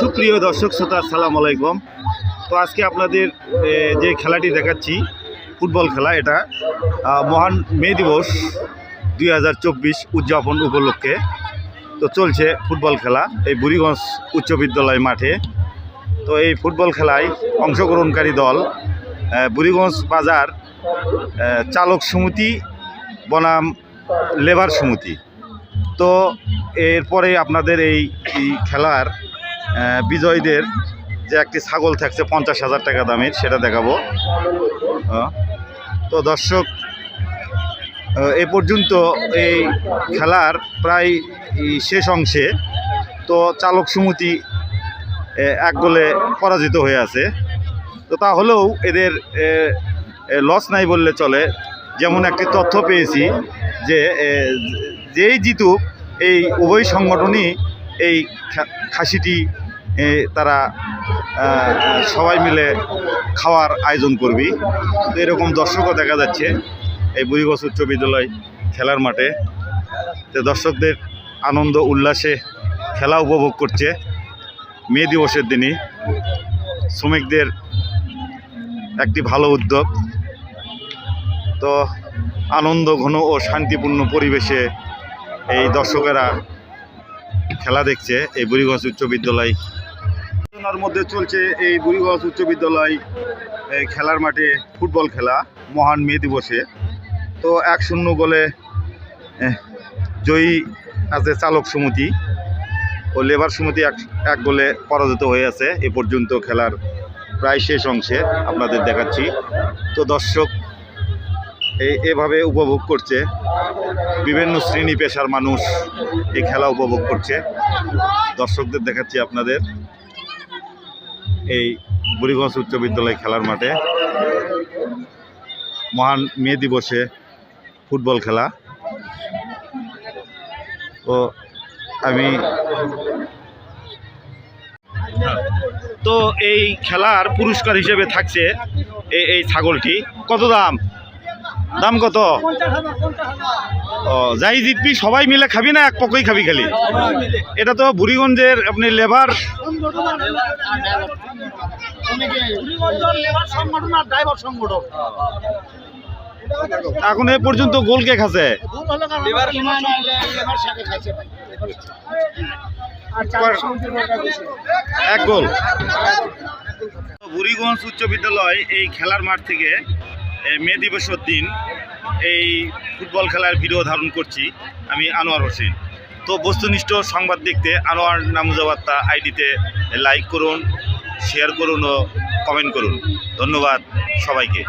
সুপ্রিয় দর্শক শ্রোতা, আসসালামু আলাইকুম। তো আজকে আপনাদের যে খেলাটি দেখাচ্ছি, ফুটবল খেলা এটা মহান মে দিবস দুই হাজার চব্বিশ উদযাপন উপলক্ষে। তো চলছে ফুটবল খেলা এই বুড়িগঞ্জ উচ্চ বিদ্যালয় মাঠে। তো এই ফুটবল খেলায় অংশগ্রহণকারী দল বুড়িগঞ্জ বাজার চালক সমিতি, বনাম লেবার সমিতি। তো এরপরে আপনাদের এই খেলার বিজয়ীদের যে একটি ছাগল থাকছে পঞ্চাশ হাজার টাকা দামের, সেটা দেখাবো। তো দর্শক এ পর্যন্ত এই খেলার প্রায় শেষ অংশে তো চালক সমিতি এক গোলে পরাজিত হয়ে আছে। তো তাহলেও এদের লস নাই বললে চলে। যেমন একটি তথ্য পেয়েছি যে যেই জিতুক, এই উভয় সংগঠনই এই খাসিটি তারা সবাই মিলে খাওয়ার আয়োজন করবি। তো এরকম দর্শকও দেখা যাচ্ছে এই বুড়িগছ উচ্চ বিদ্যালয় খেলার মাঠে। তো দর্শকদের আনন্দ, উল্লাসে খেলা উপভোগ করছে মে দিবসের দিনই। শ্রমিকদের একটি ভালো উদ্যোগ। তো আনন্দ, ঘন ও শান্তিপূর্ণ পরিবেশে এই দর্শকেরা খেলা দেখছে এই বুড়িগঞ্জ উচ্চ বিদ্যালয় আলোচনার মধ্যে চলছে এই বুড়িগঞ্জ উচ্চ বিদ্যালয় খেলার মাঠে ফুটবল খেলা, মহান মে দিবসে। তো এক শূন্য গোলে জয়ী আছে চালক সমিতি। ও লেবার সমিতি এক এক গোলে পরাজিত হয়ে আছে। এ পর্যন্ত খেলার প্রায় শেষ অংশে আপনাদের দেখাচ্ছি। তো দর্শক এই এভাবে উপভোগ করছে। বিভিন্ন শ্রেণি পেশার মানুষ এই খেলা উপভোগ করছে। দর্শকদের দেখাচ্ছি আপনাদের। বুড়িগঞ্জ উচ্চ বিদ্যালয় খেলার মাঠে মহান মে দিবসে ফুটবল খেলা। তো আমি তো এই খেলার পুরস্কার হিসেবে থাকছে এই এই ছাগলটি। কত দাম? দাম কত? ও, যাই জিতবি সবাই মিলে খাবি না? এক পকই খাবি খালি? এটা তো বুড়িগঞ্জের আপনি লেবার এখন এ পর্যন্ত গোল কে খাচ্ছে? এক গোল। বুড়িগঞ্জ উচ্চ বিদ্যালয় এই খেলার মাঠ থেকে মে দিবসের দিন এই ফুটবল খেলার ভিডিও ধারণ করছি আমি আনোয়ার হোসেন। তো বস্তুনিষ্ঠ সংবাদ দেখতে আনোয়ার নামুজাবার্তা আইডিতে লাইক করুন, শেয়ার করুন ও কমেন্ট করুন। ধন্যবাদ সবাইকে।